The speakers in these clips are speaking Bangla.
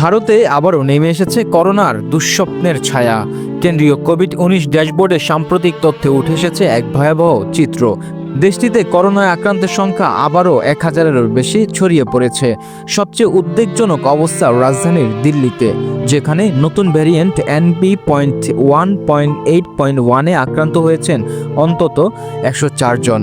ভারতে আবারও নেমে এসেছে করোনার দুঃস্বপ্নের ছায়া। কেন্দ্রীয় কোভিড উনিশ ড্যাশবোর্ডে সাম্প্রতিক তথ্যে উঠে এসেছে এক ভয়াবহ চিত্র। দেশটিতে করোনায় আক্রান্তের সংখ্যা আবারও এক হাজারেরও বেশি ছড়িয়ে পড়েছে। সবচেয়ে উদ্বেগজনক অবস্থা রাজধানীর দিল্লিতে, যেখানে নতুন variant NB point one point eight point ওয়ানে আক্রান্ত হয়েছেন অন্তত একশো জন।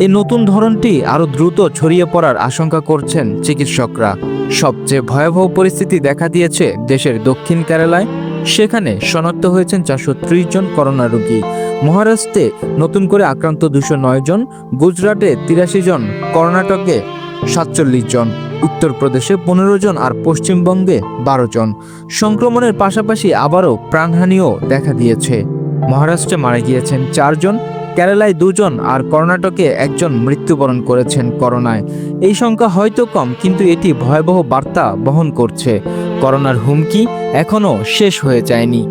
এই নতুন ধরনটি আরও দ্রুত ছড়িয়ে পড়ার আশঙ্কা করছেন চিকিৎসকরা। সবচেয়ে ভয়াবহ পরিস্থিতি দেখা দিয়েছে দেশের দক্ষিণ কেরালায়। সেখানে শনাক্ত হয়েছেন চারশো জন করোনা রোগী। মহারাষ্ট্রে নতুন করে আক্রান্ত দুশো নয় জন, গুজরাটে তিরাশি জন, কর্ণাটকে সাতচল্লিশ জন, উত্তরপ্রদেশে পনেরো জন আর পশ্চিমবঙ্গে বারো জন। সংক্রমণের পাশাপাশি আবারও প্রাণহানিও দেখা দিয়েছে। মহারাষ্ট্রে মারা গিয়েছেন চারজন কেরালায় দুজন আর কর্ণাটকে একজন মৃত্যুবরণ করেছেন করোনায়। এই সংখ্যা হয়তো কম, কিন্তু এটি ভয়াবহ বার্তা বহন করছে। করোনার হুমকি এখনও শেষ হয়ে যায়নি।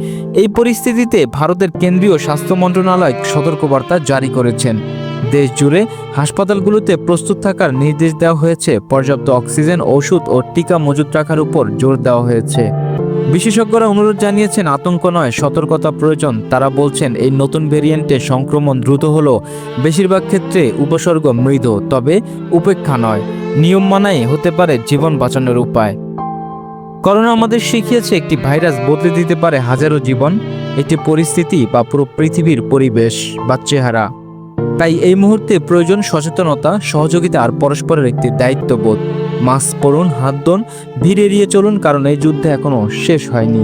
এই পরিস্থিতিতে ভারতের কেন্দ্রীয় স্বাস্থ্য মন্ত্রণালয় সতর্কবার্তা জারি করেছেন। দেশ জুড়ে হাসপাতালগুলোতে প্রস্তুত থাকার নির্দেশ দেওয়া হয়েছে। পর্যাপ্ত অক্সিজেন, ওষুধ ও টিকা মজুত রাখার উপর জোর দেওয়া হয়েছে। বিশেষজ্ঞরা অনুরোধ জানিয়েছেন, আতঙ্ক নয়, সতর্কতা প্রয়োজন। তারা বলছেন, এই নতুন ভেরিয়েন্টে সংক্রমণ দ্রুত হলেও বেশিরভাগ ক্ষেত্রে উপসর্গ মৃদু, তবে উপেক্ষা নয়। নিয়ম মানাই হতে পারে জীবন বাঁচানোর উপায়। করোনা আমাদের শিখিয়েছে, একটি ভাইরাস বদলে দিতে পারে হাজারো জীবন। একটি পরিস্থিতি বা পুরো পৃথিবীর পরিবেশ বা চেহারা। তাই এই মুহূর্তে প্রয়োজন সচেতনতা, সহযোগিতা আর পরস্পরের একটি দায়িত্ববোধ। মাস্ক পরুন, হাত ধোন ভিড় এড়িয়ে চলুন, কারণ এই যুদ্ধে এখনও শেষ হয়নি।